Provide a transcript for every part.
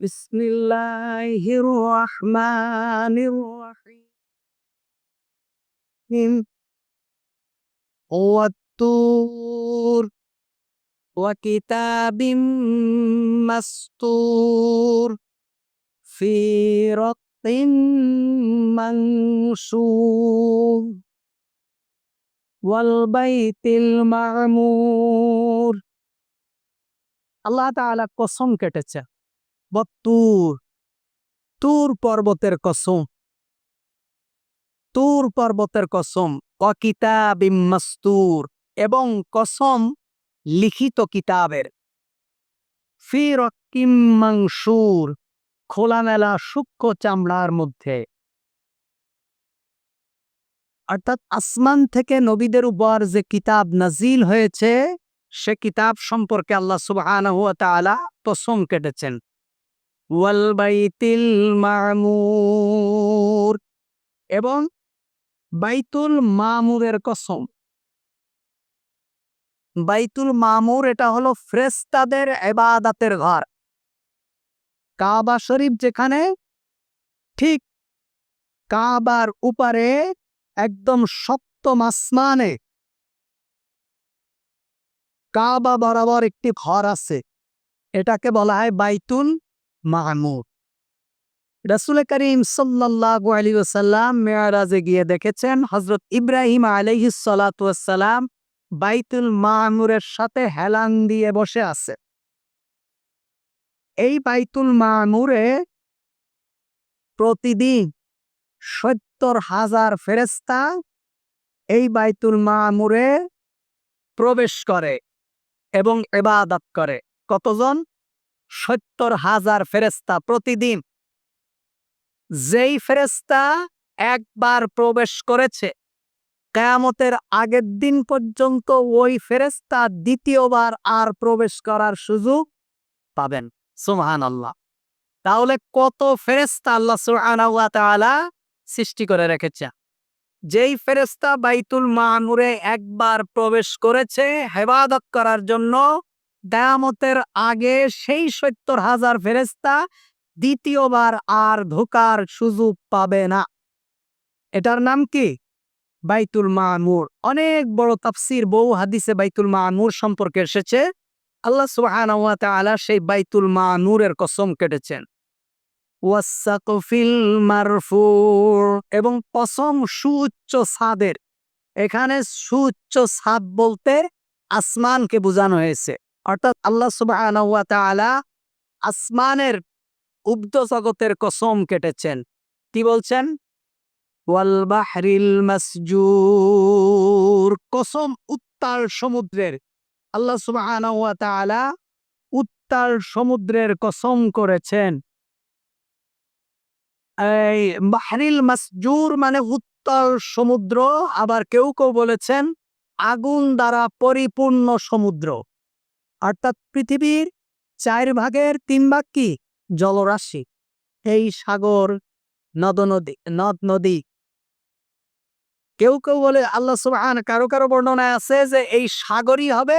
بسم الله الرحمن الرحيم والطور وكتاب مسطور في رق منشور والبيت المعمور আল্লাহ তাআলা কসম কেটেছে বত্তুর তুর। পর্বতের কসম। তুর পর্বতের কসম। অকিতাবিমাস্তুর এবং কসম লিখিত কিতাবের। ফি রকিম মাংসুর খোলামেলা সূক্ষ্ম চামড়ার মধ্যে। অর্থাৎ আসমান থেকে নবীদের উপর যে কিতাব নাজিল হয়েছে, সে কিতাব সম্পর্কে আল্লাহ তাআলা কসম কেটেছেন। ওয়াল মামুর। এবং বাইতুল মামুরের কসম। বাইতুল মামুর এটা হলো ফ্রেস্তাদের এবাদাতের ঘর। কাবা শরীফ যেখানে ঠিক কাবার উপরে একদম সপ্তম আসমানে কাবা বরাবর একটি ঘর আছে। এটাকে বলা হয় বাইতুল মামুর। রাসুল করিম সাল্লাল্লাহু আলাইহি ওয়াসাল্লাম মেয়ারাজে গিয়ে দেখেছেন, হযরত ইব্রাহিম আলাইহিস সালাতু ওয়াসসালাম বাইতুল মামুরের সাথে হেলান দিয়ে বসে আছে। এই বাইতুল মামুরে প্রতিদিন সত্তর হাজার ফেরেস্তা এই বাইতুল মামুরে প্রবেশ করে এবং এবাদত করে। কতজন? সত্তর হাজার ফেরেস্তা প্রতিদিন। যেই ফেরেস্তা একবার প্রবেশ করেছে, কেয়ামতের আগের দিন পর্যন্ত ওই ফেরেস্তা দ্বিতীয়বার আর প্রবেশ করার সুযোগ পাবেন। সুহান আল্লাহ তাহলে কত ফেরেস্তা আল্লাহ সুহানা সৃষ্টি করে রেখেছে? যেই ফেরেস্তা বাইতুল মামুরে একবার প্রবেশ করেছে হেবাদত করার জন্য দেয়ামতের আগে সেই সত্তর হাজার ফেরেস্তা দ্বিতীয়বার আর ঢোকার সুযোগ পাবে না। এটার নাম কি? বাইতুল মামুর। অনেক বড় তাফসির বউ হাদিসে বাইতুল মামুর সম্পর্কে এসেছে। আল্লাহ সুবহানাহু ওয়া তাআলা সেই বাইতুল মামুরের কসম কেটেছেন। মারফুর। এবং কসম সুউচ্চ ছাদের এখানে সুউচ্চ ছাদ বলতে আসমানকে বোঝানো হয়েছে। অর্থাৎ আল্লাহ ওয়া আসমানের উব্দ জগতের কসম কেটেছেন। কি বলছেন? মাসজুর। কসম উত্তাল সমুদ্রের। আল্লাহ তাআলা উত্তাল সমুদ্রের কসম করেছেন। এই বাহরিল মাসজুর মানে উত্তাল সমুদ্র। আবার কেউ কেউ বলেছেন আগুন দ্বারা পরিপূর্ণ সমুদ্র। অর্থাৎ পৃথিবীর চার ভাগের তিন ভাগ কি? জলরাশি। এই সাগর নদ নদী নদ নদী কেউ কেউ বলে, আল্লাহ সুবহান, কারও কারও বর্ণনায় আছে যে এই সাগরই হবে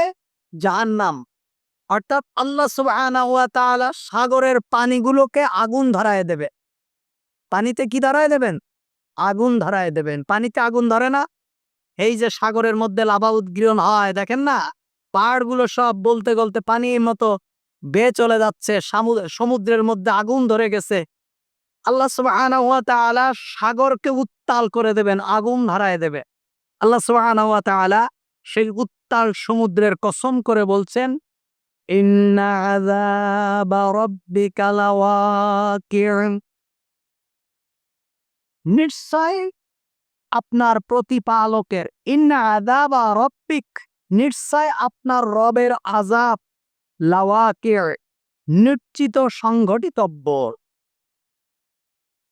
জাহান্নাম। অর্থাৎ আল্লাহ সুবহান সাগরের পানিগুলোকে আগুন ধরায় দেবে। পানিতে কি ধরায় দেবেন? আগুন ধরায় দেবেন। পানিতে আগুন ধরে না? এই যে সাগরের মধ্যে লাভা উদ্গীরণ হয়, দেখেন না? পাহাড়গুলো সব বলতে বলতে পানির মতো বেয়ে চলে যাচ্ছে সমুদ্রের মধ্যে আগুন ধরে গেছে। আল্লাহ ওয়া সাগরকে উত্তাল করে দেবেন, আগুন ধরায় দেবে। আল্লাহ ওয়া সেই উত্তাল সমুদ্রের কসম করে বলছেন নিশ্চয় আপনার প্রতিপালকের, ইন্না আযাবা রাব্বিক। নিশ্চয় আপনার রবের আজাব লাওয়াকে নিশ্চিত সংঘটিতব্য।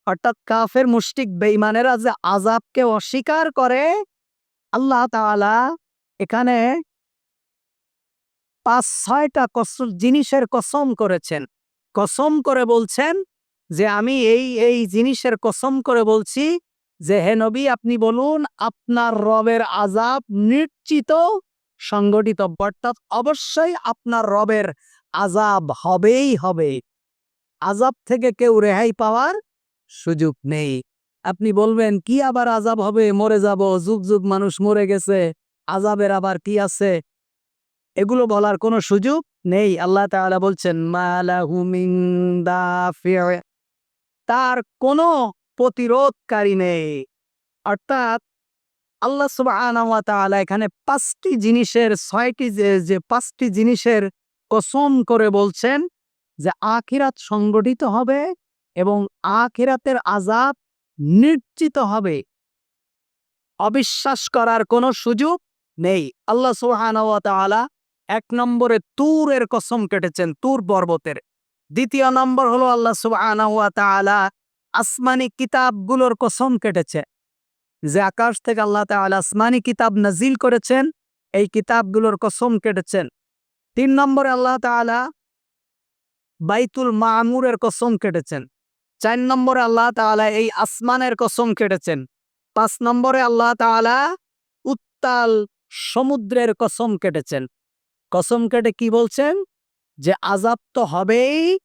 অর্থাৎ কাফের মুষ্টিক বেইমানেরা যে আজাবকে অস্বীকার করে, আল্লাহ তাআলা এখানে পাঁচ, ছয়টা কসম, জিনিসের কসম করেছেন। কসম করে বলছেন যে আমি এই এই জিনিসের কসম করে বলছি যে, হে নবী, আপনি বলুন, আপনার রবের আজাব নিশ্চিত সংগঠিত অর্থাৎ অবশ্যই আপনার রবের আজাব হবেই হবে। আজাব থেকে কেউ রেহাই পাওয়ার সুযোগ নেই। আপনি বলবেন, কি আবার আজাব হবে? মরে যাব। যুগ যুগ মানুষ মরে গেছে। আজাবের আবার কি আছে? এগুলো বলার কোনো সুযোগ নেই। আল্লাহ তাআলা বলছেন তার কোনো প্রতিরোধকারী নেই। অর্থাৎ আল্লাহ তাআলা এখানে পাঁচটি জিনিসের ছয়টি যে পাঁচটি জিনিসের কসম করে বলছেন যে আখিরাত সংগঠিত হবে এবং আখিরাতের আজাব নিশ্চিত হবে। অবিশ্বাস করার কোনো সুযোগ নেই। আল্লাহ সুবহানাহু ওয়া তাআলা এক নম্বরে তুরের কসম কেটেছেন, তুর পর্বতের। দ্বিতীয় নম্বর হলো আল্লাহ ওয়া আসমানি কিতাবগুলোর কসম কেটেছে। যে আকাশ থেকে আল্লাহ তাআলা আসমানি কিতাব নাজিল করেছেন, এই কিতাবগুলোর কসম কেটেছেন। তিন নম্বরে আল্লাহ তাআলা বাইতুল মামুরের কসম কেটেছেন। চার নম্বরে আল্লাহ তাআলা এই আসমানের কসম কেটেছেন। পাঁচ নম্বরে আল্লাহ তাআলা উত্তাল সমুদ্রের কসম কেটেছেন। কসম কেটে কি বলছেন? যে আজাব তো হবেই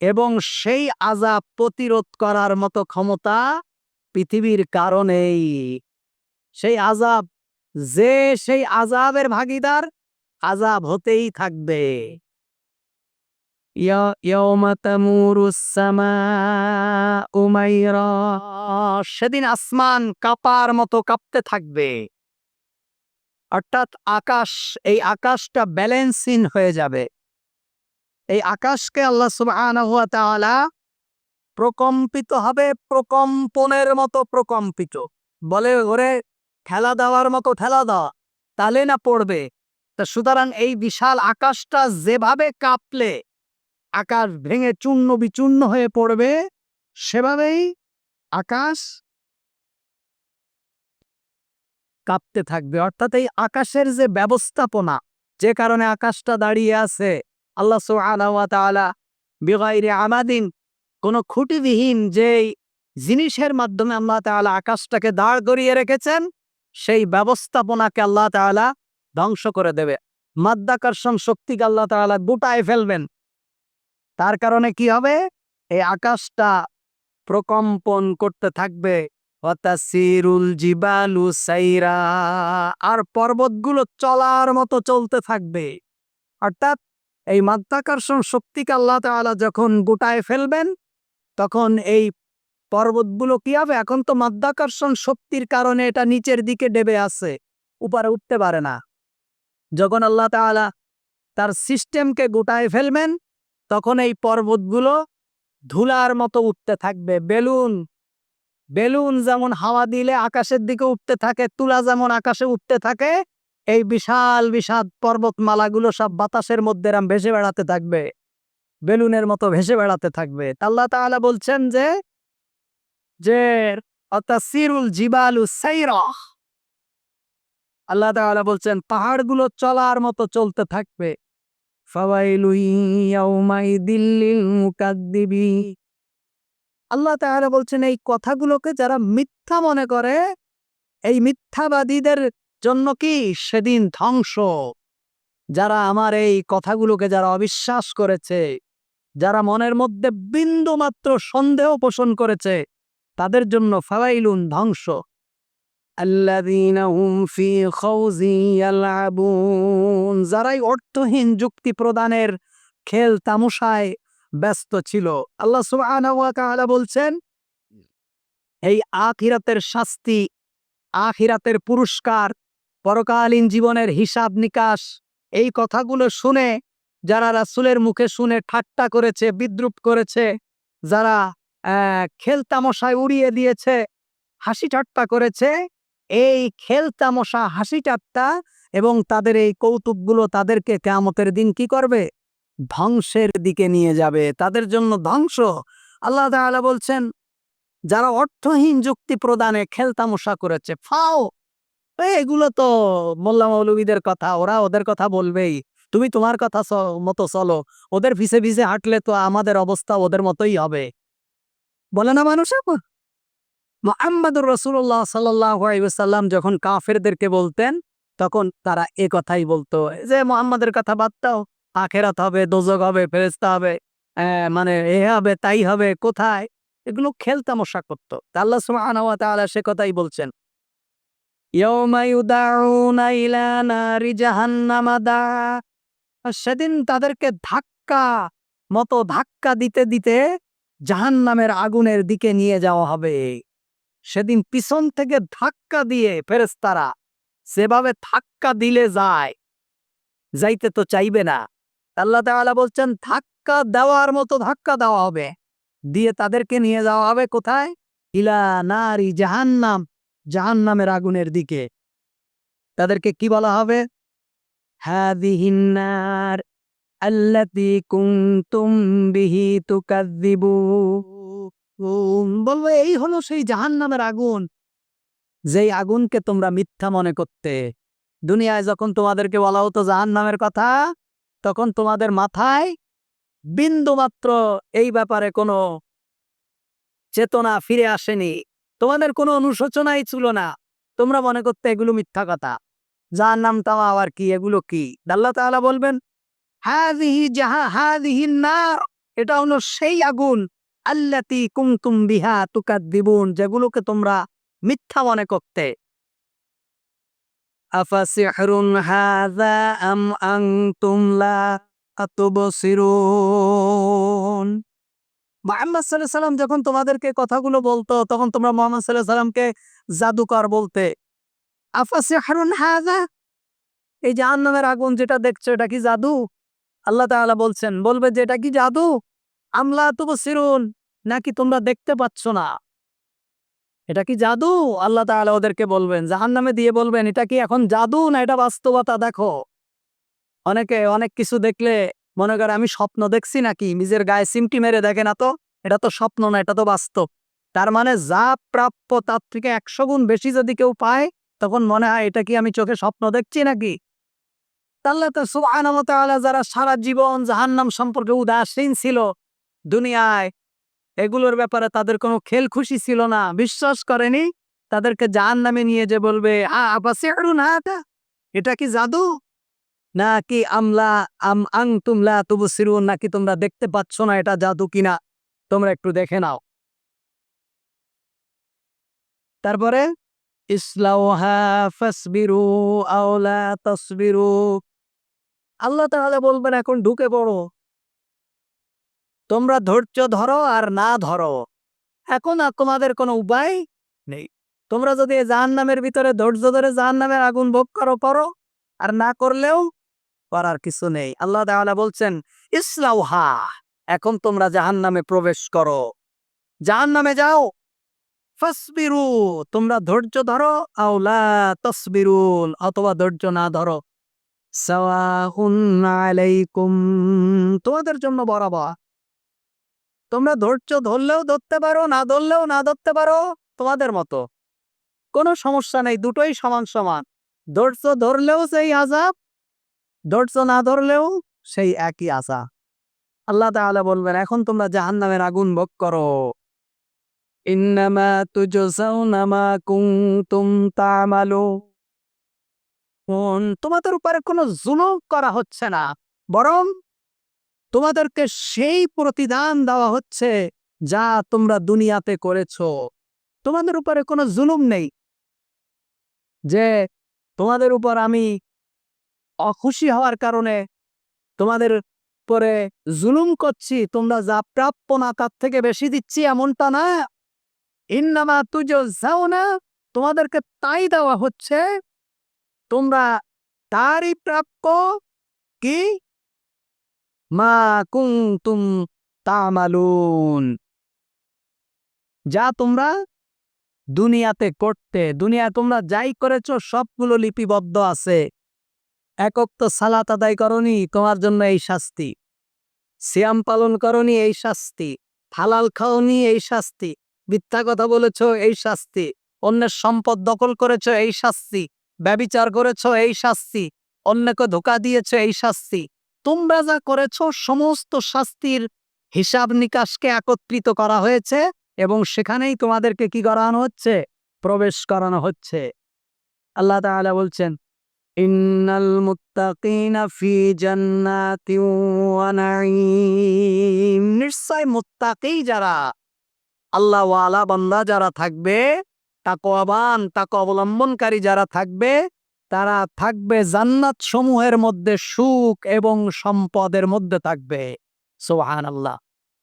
এবং সেই আজাব প্রতিরোধ করার মতো ক্ষমতা পৃথিবীর কারণেই। সেই আজাব যে সেই আজাবের ভাগিদার আজাব হতেই থাকবে। সেদিন আসমান কাপার মতো কাঁপতে থাকবে। অর্থাৎ আকাশ, এই আকাশটা ব্যালেন্সিন হয়ে যাবে। এই আকাশকে আল্লাহ তাআলা প্রকম্পিত হবে প্রকম্পনের মতো প্রকম্পিত। বলে ওরে, ঠেলা দেওয়ার মতো ঠেলা দেওয়া তাহলে না পড়বে। তা সুতরাং এই বিশাল আকাশটা যেভাবে কাঁপলে, আকাশ ভেঙে চূর্ণ বিচূর্ণ হয়ে পড়বে, সেভাবেই আকাশ কাঁপতে থাকবে। অর্থাৎ এই আকাশের যে ব্যবস্থাপনা, যে কারণে আকাশটা দাঁড়িয়ে আছে, আল্লাহ তাআলা বিগাইরি আমাদিন কোনো খুঁটিবিহীন যেই জিনিসের মাধ্যমে আল্লাহ তাআলা আকাশটাকে দাঁড় করিয়ে রেখেছেন, সেই ব্যবস্থাপনাকে আল্লাহ তাআলা ধ্বংস করে দেবে। মাধ্যাকর্ষণ শক্তিকে আল্লাহ তাআলা গোটায় ফেলবেন। তার কারণে কি হবে? এই আকাশটা প্রকম্পন করতে থাকবে। জিবালু সাইরা, আর পর্বতগুলো চলার মতো চলতে থাকবে। অর্থাৎ এই মাধ্যাকর্ষণ শক্তিকে আল্লাহ তাআলা যখন গোটায় ফেলবেন তখন এই পর্বতগুলো কি হবে? এখন তো মাধ্যাকর্ষণ শক্তির কারণে এটা নিচের দিকে ডেবে আছে, উপরে উঠতে পারে না। যখন আল্লাহ তাআলা তার সিস্টেমকে গোটায় ফেলবেন, তখন এই পর্বতগুলো ধুলার মতো উঠতে থাকবে। বেলুন বেলুন যেমন হাওয়া দিলে আকাশের দিকে উঠতে থাকে, তুলা যেমন আকাশে উঠতে থাকে, এই বিশাল বিশাল পর্বতমালাগুলো সব বাতাসের মধ্যে এরম ভেসে বেড়াতে থাকবে। বেলুনের মতো ভেসে বেড়াতে থাকবে। আল্লাহ তাআলা বলছেন যে যে অতাসিরুল জিবালু আল্লাহ তাআলা বলছেন, পাহাড়গুলো চলার মতো চলতে থাকবে। আল্লাহ তাআলা বলছেন, এই কথাগুলোকে যারা মিথ্যা মনে করে, এই মিথ্যাবাদীদের জন্য কি সেদিন ধ্বংস? যারা আমার এই কথাগুলোকে যারা অবিশ্বাস করেছে যারা মনের মধ্যে বিন্দু মাত্র সন্দেহ পোষণ করেছে, তাদের জন্য ফাওয়াইলুন ধ্বংস। যারাই অর্থহীন যুক্তি প্রদানের খেল তামাশায় ব্যস্ত ছিল। আল্লাহ তাআলা বলছেন, এই আখিরাতের শাস্তি, আখিরাতের পুরস্কার, পরকালীন জীবনের হিসাব নিকাশ, এই কথাগুলো শুনে যারা রাসুলের মুখে শুনে ঠাট্টা করেছে বিদ্রুপ করেছে যারা আহ, খেল উড়িয়ে দিয়েছে হাসি ঠাট্টা করেছে এই খেলতামশা হাসি ঠাট্টা এবং তাদের এই কৌতুকগুলো তাদেরকে কেয়ামতের দিন কি করবে? ধ্বংসের দিকে নিয়ে যাবে। তাদের জন্য ধ্বংস। আল্লাহ তাআলা বলছেন যারা অর্থহীন যুক্তি প্রদানে খেলতামশা করেছে ফাও। এগুলো তো মোল্লা মৌলবীদের কথা ওরা ওদের কথা বলবেই। তুমি তোমার কথা মতো চলো। ওদের পিছে পিছে হাঁটলে তো আমাদের অবস্থা ওদের মতোই হবে। বলে না মানুষ এখন মোহাম্মদুর রসুল্লাহ সাল্লাম যখন কাফেরদেরকে বলতেন, তখন তারা এ কথাই বলতো, যে মোহাম্মদের কথা বাদ দাও, আখেরাত হবে, দোজক হবে ফেরেস্তা হবে মানে এ হবে, তাই হবে, কোথায়? এগুলো খেলতামশা করতো। তা আল্লাহ সুবহানাহু সে কথাই বলছেন। ইয়াউমা ইউদাউনা নারি জাহান্নামা দা আর সেদিন তাদেরকে ধাক্কা মতো ধাক্কা দিতে দিতে জাহান্নামের আগুনের দিকে নিয়ে যাওয়া হবে। সেদিন পিছন থেকে ধাক্কা দিয়ে ফেরেস্তারা সেভাবে ধাক্কা দিলে যায়, যাইতে তো চাইবে না। আল্লাহ তাআলা বলছেন, ধাক্কা দেওয়ার মতো ধাক্কা দেওয়া হবে। দিয়ে তাদেরকে নিয়ে যাওয়া হবে কোথায়? ইলা নারি জাহান্নাম, জাহান্নামের আগুনের দিকে। তাদেরকে কি বলা হবে? নার আল্লাতি কুনতুম বিহি তুকাযযিবুন। বলব এই হলো সেই জাহান্নামের আগুন। যেই আগুনকে তোমরা মিথ্যা মনে করতে। দুনিয়ায় যখন তোমাদেরকে বলা হতো জাহান্নামের কথা, তখন তোমাদের মাথায় বিন্দু মাত্র এই ব্যাপারে কোনো চেতনা ফিরে আসেনি। তোমাদের কোনো অনুশোচনাই ছিল না। তোমরা মনে করতে এগুলো মিথ্যা কথা। যার নাম তাওয়া আবার কি, এগুলো কি? আল্লাহ তাআলা বলবেন জাহা এটা হলো সেই আগুন, আল্লাতি বিহা যেগুলোকে তোমরা মিথ্যা মনে করতে। সাল্লাম যখন তোমাদেরকে কথাগুলো বলতো, তখন তোমরা মোহাম্মদ সাল্লাহ সাল্লামকে জাদুকর বলতে। আফাসে হারুন হাজা এই জাহান্নামের আগুন যেটা দেখছ, এটা কি জাদু? আল্লাহ তাআলা বলছেন, বলবে যে এটা কি জাদু? আমলা তো সিরুন নাকি তোমরা দেখতে পাচ্ছ না। এটা কি জাদু? আল্লাহ তাআলা ওদেরকে বলবেন, জাহান্নামে দিয়ে বলবেন, এটা কি এখন জাদু না এটা বাস্তবতা? দেখো। অনেকে অনেক কিছু দেখলে মনে করে, আমি স্বপ্ন দেখছি নাকি? নিজের গায়ে সিমটি মেরে দেখে না তো? এটা তো স্বপ্ন না, এটা তো বাস্তব। তার মানে যা প্রাপ্য তার থেকে একশো গুণ বেশি যদি কেউ পায় তখন মনে হয়, এটা কি আমি চোখে স্বপ্ন দেখছি নাকি? তাহলে তো সুবহানাহু ওয়া যারা সারা জীবন জাহান্নাম সম্পর্কে উদাসীন ছিল দুনিয়ায়, এগুলোর ব্যাপারে তাদের কোনো খেল খুশি ছিল না। বিশ্বাস করেনি? তাদেরকে জাহান্নামে নিয়ে যে বলবে না এটা এটা কি জাদু? নাকি আমলা, আম আং তুমলা তবু সিরুন নাকি তোমরা দেখতে পাচ্ছ না এটা জাদু কিনা? তোমরা একটু দেখে নাও। তারপরে আওলা আল্লাহ তাহলে বলবেন, এখন ঢুকে পড়ো। তোমরা ধৈর্য ধরো আর না ধরো। এখন আর তোমাদের কোনো উপায় নেই। তোমরা যদি জাহান্নামের ভিতরে ধৈর্য ধরে জাহান্নামের আগুন ভোগ করো করো আর না করলেও করার কিছু নেই। আল্লাহ তাআলা বলছেন, ইসলাউহা, এখন তোমরা জাহান্নামে প্রবেশ করো। জাহান্নামে যাও। ফাসবিরু, তোমরা ধৈর্য ধরো আওলা তসবিরুন অথবা ধৈর্য না ধরো। আলাইকুম, তোমাদের জন্য বরাবর। তোমরা ধৈর্য ধরলেও ধরতে পারো, না ধরলেও না ধরতে পারো, তোমাদের মতো। কোনো সমস্যা নেই, দুটোই সমান সমান। ধৈর্য ধরলেও সেই আজাব ধৈর্য না ধরলেও সেই একই আশা আল্লাহ তাআলা বলবেন, এখন তোমরা জাহান্নামের আগুন ভোগ করো। ইন্নামা তোমাদের উপরে কোনো জুলুম করা হচ্ছে না। বরং তোমাদেরকে সেই প্রতিদান দেওয়া হচ্ছে যা তোমরা দুনিয়াতে করেছ। তোমাদের উপরে কোনো জুলুম নেই। যে তোমাদের উপর আমি অখুশি হওয়ার কারণে তোমাদের পরে জুলুম করছি, তোমরা যা প্রাপ্য না তার থেকে বেশি দিচ্ছি এমনটা না। ইন্নামা তুজো যাও না তোমাদেরকে তাই দেওয়া হচ্ছে, তোমরা তারই প্রাপ্য কি? মা কুনতুম তামালুন যা তোমরা দুনিয়াতে করতে দুনিয়া তোমরা যাই করেছ, সবগুলো লিপিবদ্ধ আছে। একক তো সালাত আদায় করনি, তোমার জন্য এই শাস্তি। সিয়াম পালন করনি, এই শাস্তি। হালাল খাওনি, এই শাস্তি। মিথ্যা কথা বলেছ, এই শাস্তি। অন্যের সম্পদ দখল করেছ, এই শাস্তি। ব্যবিচার করেছ, এই শাস্তি। অন্যকে ধোকা দিয়েছ, এই শাস্তি। তোমরা যা করেছ, সমস্ত শাস্তির হিসাব নিকাশকে একত্রিত করা হয়েছে এবং সেখানেই তোমাদেরকে কি করানো হচ্ছে? প্রবেশ করানো হচ্ছে। আল্লাহ তাআলা বলছেন, ইন্নাল ফি জান্নাতিন নিশ্চয় মুত্তাকি যারা আল্লাহ ওয়ালা বান্দা যারা থাকবে, তাকওয়াবান তাকওয়া অবলম্বনকারী যারা থাকবে, তারা থাকবে জান্নাত সমূহের মধ্যে সুখ এবং সম্পদের মধ্যে থাকবে। সোহান আল্লাহ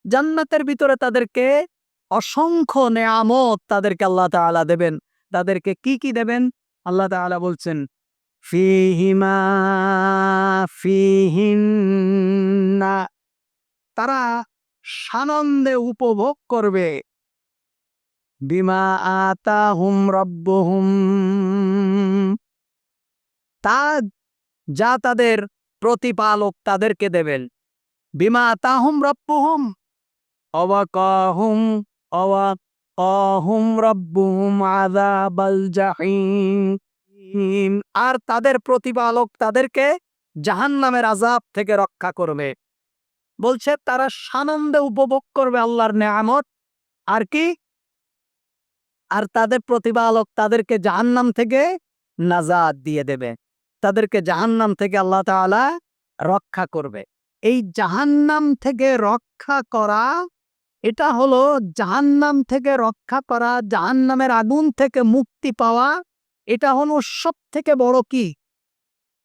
জান্নাতের ভিতরে তাদেরকে অসংখ্য নেয়ামত তাদেরকে আল্লাহ তাআলা দেবেন। তাদেরকে কি কি দেবেন? আল্লাহ তাআলা বলছেন, ফিহিমা ফিহিন্না। তারা সানন্দে উপভোগ করবে। বিমা আতাহুম রব্বহুম। তা যা তাদের প্রতিপালক তাদেরকে দেবেন। বিমা তাহুম রব্বহুম। অবাকাহুম অবাকাহুম রব্বুহুম আযাবাল জাহিম। আর তাদের প্রতিপালক তাদেরকে জাহান্নামের আজাব থেকে রক্ষা করবে। বলছে, তারা সানন্দে উপভোগ করবে আল্লাহর নেয়ামত। আর কি? আর তাদের প্রতিপালক তাদেরকে জাহান্নাম থেকে নাজাদ দিয়ে দেবে। তাদেরকে জাহান্নাম থেকে আল্লাহ তাআলা রক্ষা করবে। এই জাহান্নাম থেকে রক্ষা করা, এটা হলো জাহান্নাম থেকে রক্ষা করা, জাহান্নামের আগুন থেকে মুক্তি পাওয়া, এটা হলো সব থেকে বড় কি?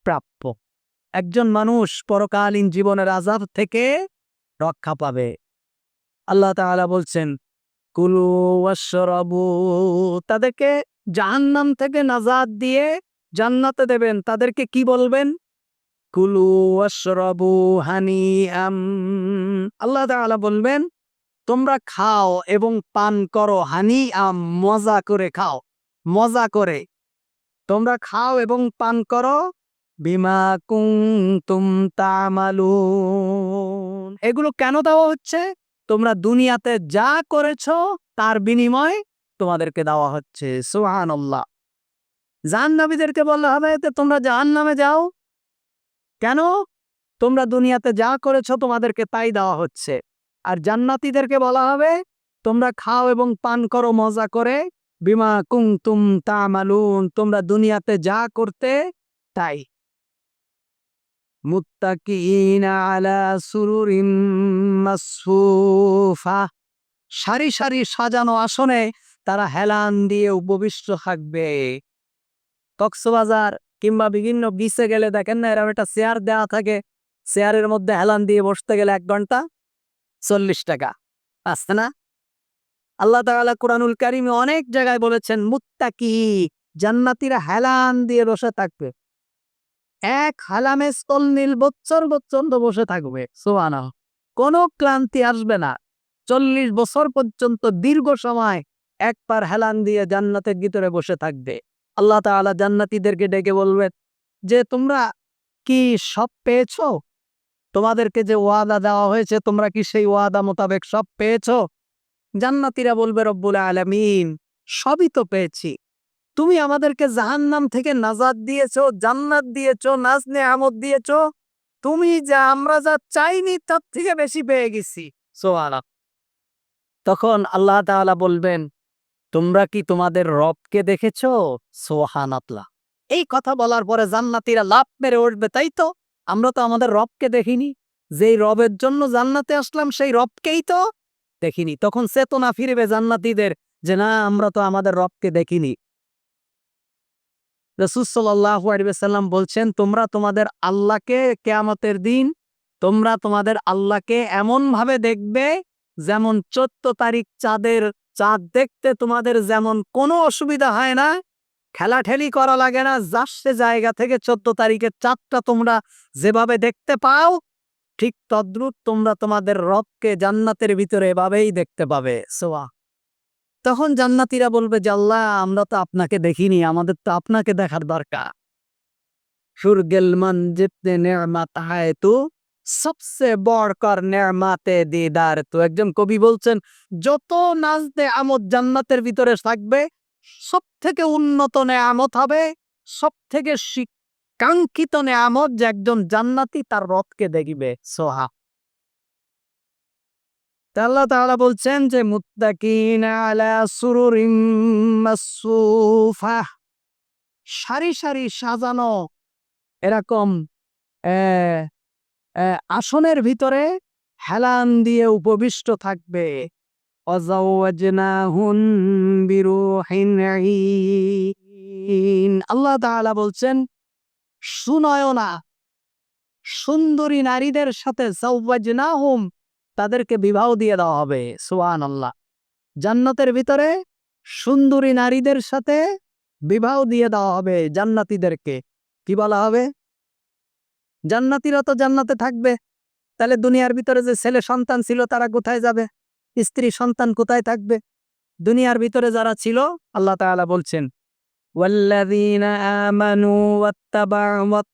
প্রাপ্য। একজন মানুষ পরকালীন জীবনের আজাব থেকে রক্ষা পাবে। আল্লাহ তাআলা বলছেন কুলু ওয়াশরাবু, তাদেরকে জাহান্নাম থেকে নাজাদ দিয়ে জান্নাতে দেবেন। তাদেরকে কি বলবেন? কুলু ওয়াশরাবু হানিআম আল্লাহ তাআলা বলবেন, তোমরা খাও এবং পান করো হানি আম মজা করে খাও, মজা করে। তোমরা খাও এবং পান করো, বিমা কুনতুম তামালুন। এগুলো কেন দেওয়া হচ্ছে? তোমরা দুনিয়াতে যা করেছ, তার বিনিময় তোমাদেরকে দেওয়া হচ্ছে। সুবহানাল্লাহ। জাহান্নামীদেরকে বলা হবে তোমরা জাহান্নামে যাও। কেন? তোমরা দুনিয়াতে যা করেছ, তোমাদেরকে তাই দেওয়া হচ্ছে। আর জান্নাতীদেরকে বলা হবে, তোমরা খাও এবং পান করো, মজা করে। বিমা কুনতুম তামালুন। তোমরা দুনিয়াতে যা করতে, তাই। মুত্তাকিনা আলা সুরুরিম মাসফুফা সারি সারি সাজানো আসনে তারা হেলান দিয়ে উপবিষ্ট থাকবে। কক্সবাজার কিংবা বিভিন্ন বিচে গেলে দেখেন না, এরকম একটা চেয়ার দেওয়া থাকে। চেয়ারের মধ্যে হেলান দিয়ে বসতে গেলে এক ঘণ্টা চল্লিশ টাকা। আসছে না? আল্লাহ তাআলা কোরআনুল কারিমে অনেক জায়গায় বলেছেন, মুত্তাকি, জান্নাতীরা হেলান দিয়ে বসে থাকবে। এক হালামে চল্লিশ বছর পর্যন্ত বসে থাকবে। সোয়ানা কোনো ক্লান্তি আসবে না। চল্লিশ বছর পর্যন্ত দীর্ঘ সময় একবার হেলান দিয়ে জান্নাতের ভিতরে বসে থাকবে। আল্লাহ তাআলা জান্নাতীদেরকে ডেকে বলবেন, যে তোমরা কি সব পেয়েছ? তোমাদেরকে যে ওয়াদা দেওয়া হয়েছে, তোমরা কি সেই ওয়াদা মোতাবেক সব পেয়েছ? জান্নাতীরা বলবে, রব্বুল আলামিন, সবই তো পেয়েছি। তুমি আমাদেরকে জাহান্নাম থেকে নাজাদ দিয়েছ, জান্নাত দিয়েছ নাজনে আমদ দিয়েছ তুমি যা আমরা যা চাইনি তার থেকে বেশি পেয়ে গেছি। সোহানা তখন আল্লাহ তাআলা বলবেন, তোমরা কি তোমাদের রবকে দেখেছ? সোহানাতলা এই কথা বলার পরে জান্নাতীরা লাভ মেরে উঠবে, তাই তো? আমরা তো আমাদের রবকে দেখিনি। যেই রবের জন্য জান্নাতে আসলাম, সেই রবকেই তো দেখিনি। তখন চেতনা ফিরবে জান্নাতীদের যে, না, আমরা তো আমাদের রবকে দেখিনি। রসুসাল্লাম বলছেন, তোমরা তোমাদের আল্লাহকে কেয়ামতের দিন, তোমরা তোমাদের আল্লাহকে এমন ভাবে দেখবে যেমন চোদ্দ তারিখ চাঁদের চাঁদ দেখতে তোমাদের যেমন কোনো অসুবিধা হয় না, ঠেলাঠেলি করা লাগে না যাচ্ছে জায়গা থেকে চোদ্দ তারিখের চাঁদটা তোমরা যেভাবে দেখতে পাও, ঠিক তদ্রুপ তোমরা তোমাদের রবকে জান্নাতের ভিতরে এভাবেই দেখতে পাবে। সোয়া তখন জান্নাতীরা বলবে জাল্লা আমরা তো আপনাকে দেখিনি, আমাদের তো আপনাকে দেখার দরকার। সুরগেল মান জিতনে নেমাত হায় তু সবসে বড়কর নেমাতে দিদার তো। একজন কবি বলছেন, যত নাজদে আমদ জান্নাতের ভিতরে থাকবে সব থেকে উন্নত নেয়ামত হবে সব থেকে কাঙ্ক্ষিত নেয়ামত যে একজন জান্নাতি তার রথকে দেখিবে। সোহা। আল্লাহ তাআলা বলছেন যে, মুত্তাকিনা আলা সুরুরিম মাসফুফা সারি সারি সাজানো এরকম আসনের ভিতরে হেলান দিয়ে উপবিষ্ট থাকবে। আল্লাহ তাআলা বলছেন, সুনয়না, সুন্দরী নারীদের সাথে জাওয়াজনাহুম তাদেরকে বিবাহ দিয়ে দেওয়া হবে সুবহান আল্লাহ জান্নাতের ভিতরে সুন্দরী নারীদের সাথে বিবাহ দিয়ে দেওয়া হবে জান্নাতীদেরকে কি বলা হবে জান্নাতীরা তো জান্নাতে থাকবে তাহলে দুনিয়ার ভিতরে যে ছেলে সন্তান ছিল তারা কোথায় যাবে স্ত্রী সন্তান কোথায় থাকবে দুনিয়ার ভিতরে যারা ছিল আল্লাহ তাআলা বলছেন والذين آمنوا واتبعوا واتبع-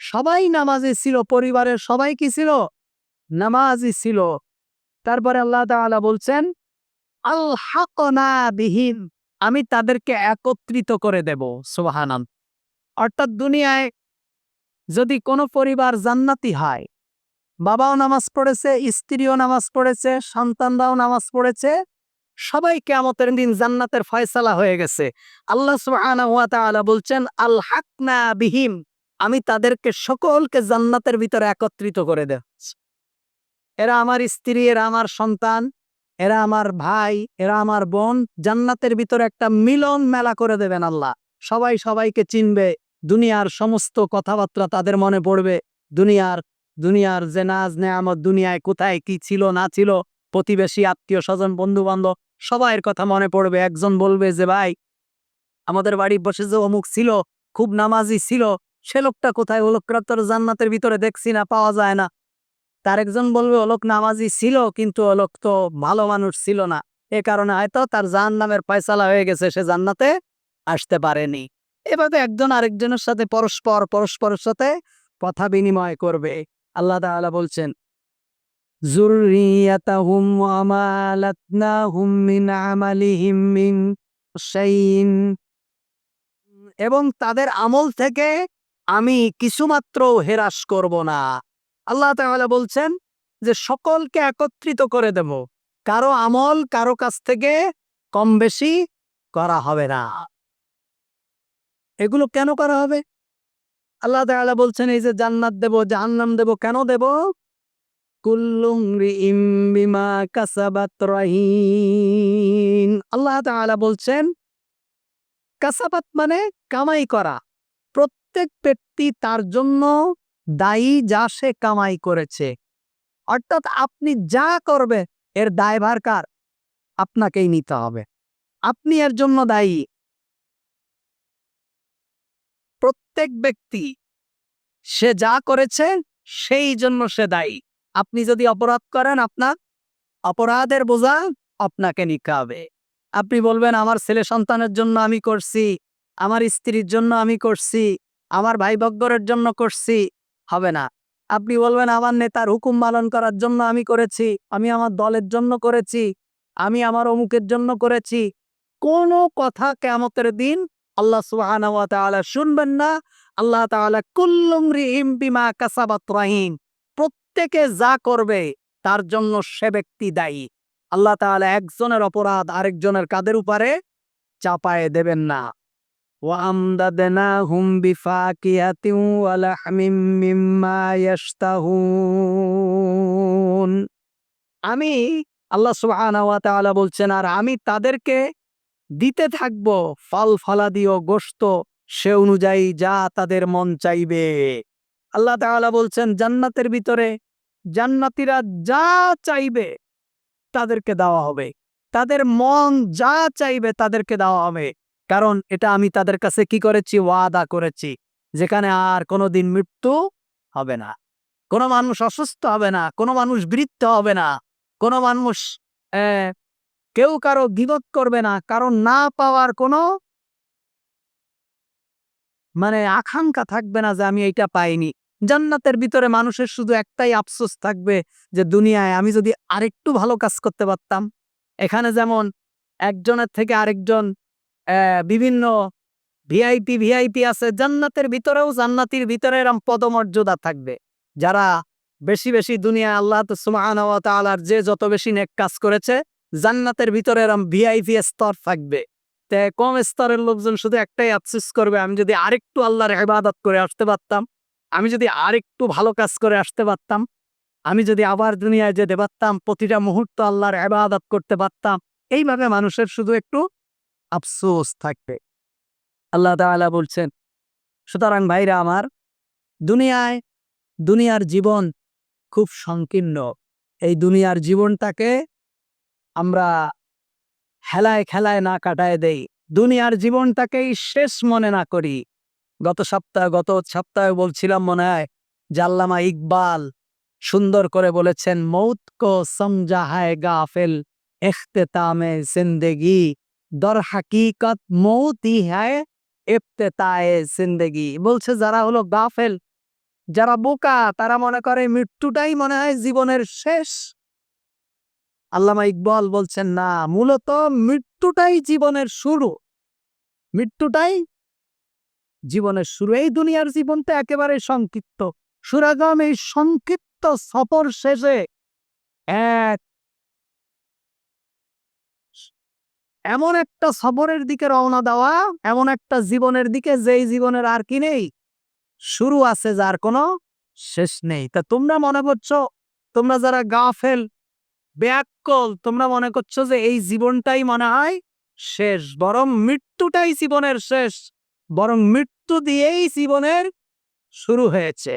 সবাই নামাজি ছিল, পরিবারের সবাই কি ছিল? নামাজি ছিল। তারপরে আল্লাহ তাআলা বলছেন আল হাকনা বিহীন আমি তাদেরকে একত্রিত করে দেব সুবহানান অর্থাৎ দুনিয়ায় যদি কোনো পরিবার জান্নাতি হয়, বাবাও নামাজ পড়েছে, স্ত্রীও নামাজ পড়েছে, সন্তানরাও নামাজ পড়েছে, সবাই কেয়ামতের দিন জান্নাতের ফয়সালা হয়ে গেছে। আল্লাহ তাআলা বলছেন আল হাকনা বিহিম আমি তাদেরকে সকলকে জান্নাতের ভিতরে একত্রিত করে দেব। এরা আমার স্ত্রী, এরা আমার সন্তান, এরা আমার ভাই, এরা আমার বোন, জান্নাতের ভিতরে একটা মিলন মেলা করে দেবেন আল্লাহ। সবাই সবাইকে চিনবে, দুনিয়ার সমস্ত কথাবার্তা তাদের মনে পড়বে। দুনিয়ার দুনিয়ার যে নাজ নেয়ামত, দুনিয়ায় কোথায় কি ছিল, না ছিল, প্রতিবেশী, আত্মীয়, স্বজন বন্ধু বান্ধব সবাইয়ের কথা মনে পড়বে। একজন বলবে যে, ভাই, আমাদের বাড়ি বসে যে অমুক ছিল, খুব নামাজি ছিল সে লোকটা কোথায়? ও লোকটা তোর জান্নাতের ভিতরে দেখছি না, পাওয়া যায় না। তার একজন বলবে, ও লোক নামাজি ছিল, কিন্তু ও লোক তো ভালো মানুষ ছিল না। এ কারণে হয়তো তার জাহান নামের ফয়সালা হয়ে গেছে, সে জান্নাতে আসতে পারেনি। এভাবে একজন আরেকজনের সাথে পরস্পর, পরস্পরের সাথে কথা বিনিময় করবে। আল্লাহ তাআলা বলছেন এবং তাদের আমল থেকে আমি কিছুমাত্র হেরাস করব না। আল্লাহ তাআলা বলছেন যে, সকলকে একত্রিত করে দেব। কারও আমল কারও কাছ থেকে কম বেশি করা হবে না। এগুলো কেন করা হবে? আল্লাহ তাআলা বলছেন, এই যে জান্নাত দেব, জাহান্নাম দেব, কেন দেব? আল্লাহ বলছেন, কাসাবাত মানে কামাই করা। প্রত্যেক ব্যক্তি তার জন্য দায়ী যা সে কামাই করেছে। অর্থাৎ আপনি যা করবে, এর দায়ভার কার? আপনাকেই নিতে হবে। আপনি এর জন্য দায়ী। প্রত্যেক ব্যক্তি, সে যা করেছে, সেই জন্য সে দায়ী। আপনি যদি অপরাধ করেন, আপনার অপরাধের বোঝা আপনাকে নিতে হবে। আপনি বলবেন, আমার ছেলে সন্তানের জন্য আমি করছি, আমার স্ত্রীর জন্য আমি করছি। আমার ভাই বগ্গরের জন্য করছি, হবে না। আপনি বলবেন, আমার নেতার হুকুম পালন করার জন্য আমি করেছি, আমি আমার দলের জন্য করেছি, আমি আমার অমুকের জন্য করেছি। কোনো কথা কেমতের দিন আল্লাহ তাআলা শুনবেন না। আল্লাহ রাহিন প্রত্যেকে যা করবে তার জন্য সে ব্যক্তি দায়ী। আল্লাহ তাআলা একজনের অপরাধ আরেকজনের কাদের উপরে চাপায়ে দেবেন না। وأمددناهم بفاكهة ولحم مما يشتهون আমি আল্লাহ সুবহানাহু ওয়া তাআলা বলছেন আর আমি তাদেরকে দিতে থাকব ফল ফলাদি ও গোশত সে অনুযায়ী যা তাদের মন চাইবে আল্লাহ তাআলা বলছেন জান্নাতের ভিতরে জান্নাতীরা যা চাইবে তাদেরকে দেওয়া হবে তাদের মন যা চাইবে তাদেরকে দেওয়া হবে কারণ এটা আমি তাদের কাছে কি করেছি? ওয়াদা করেছি। যেখানে আর কোনোদিন মৃত্যু হবে না। কোনো মানুষ অসুস্থ হবে না। কোনো মানুষ বৃত্ত হবে না। কোনো মানুষ কেউ কারও গিবত করবে না। কারণ না পাওয়ার কোনো মানে আকাঙ্ক্ষা থাকবে না যে আমি এইটা পাইনি। জান্নাতের ভিতরে মানুষের শুধু একটাই আফসোস থাকবে যে দুনিয়ায় আমি যদি আরেকটু ভালো কাজ করতে পারতাম। এখানে যেমন একজনের থেকে আরেকজন বিভিন্ন ভিআইপি ভিআইপি আছে, জান্নাতের ভিতরেও জান্নাতির ভিতরে এরম পদমর্যাদা থাকবে। যারা বেশি বেশি দুনিয়া আল্লাহ ওয়া যে যত বেশি নেক কাজ করেছে, জান্নাতের ভিতরে এরম ভিআইপি স্তর থাকবে। তে কম স্তরের লোকজন শুধু একটাই আফসোস করবে, আমি যদি আরেকটু আল্লাহর ইবাদত করে আসতে পারতাম, আমি যদি আরেকটু ভালো কাজ করে আসতে পারতাম, আমি যদি আবার দুনিয়ায় যেতে পারতাম, প্রতিটা মুহূর্ত আল্লাহর ইবাদত করতে পারতাম, এইভাবে মানুষের শুধু একটু আফসোস থাকবে। আল্লাহ তাআলা বলছেন, সুতরাং ভাইরা আমার, দুনিয়ায় দুনিয়ার জীবন খুব সংকীর্ণ। এই দুনিয়ার জীবনটাকে আমরা হেলায় খেলায় না কাটায় দেই। দুনিয়ার জীবনটাকেই শেষ মনে না করি। গত সপ্তাহ, গত সপ্তাহে বলছিলাম মনে হয় জাল্লামা ইকবাল সুন্দর করে বলেছেন মৌত কো সমঝা হায় গাফেল এখতেতামে জিন্দেগি। দর হাকিকত মৌতই হ্যায় ইফতেতায়ে জিন্দেগি। বলছে, যারা হলো গাফেল, যারা বোকা, তারা মনে করে মৃত্যুটাই মনে হয় জীবনের শেষ। আল্লামা ইকবাল বলছেন, না, মূলত মৃত্যুটাই জীবনের শুরু। মৃত্যুটাই জীবনের শুরু। এই দুনিয়ার জীবন তো একেবারে সংক্ষিপ্ত। সুরাগম এই সংক্ষিপ্ত সফর শেষে এক এমন একটা সফরের দিকে রওনা দেওয়া, এমন একটা জীবনের দিকে যেই জীবনের আর কি নেই, শুরু আছে যার কোনো শেষ নেই। তা তোমরা মনে করছ, তোমরা যারা গাফেল ব্যাকল তোমরা মনে করছ যে এই জীবনটাই মনে হয় শেষ, বরং মৃত্যুটাই জীবনের শেষ, বরং মৃত্যু দিয়েই জীবনের শুরু হয়েছে।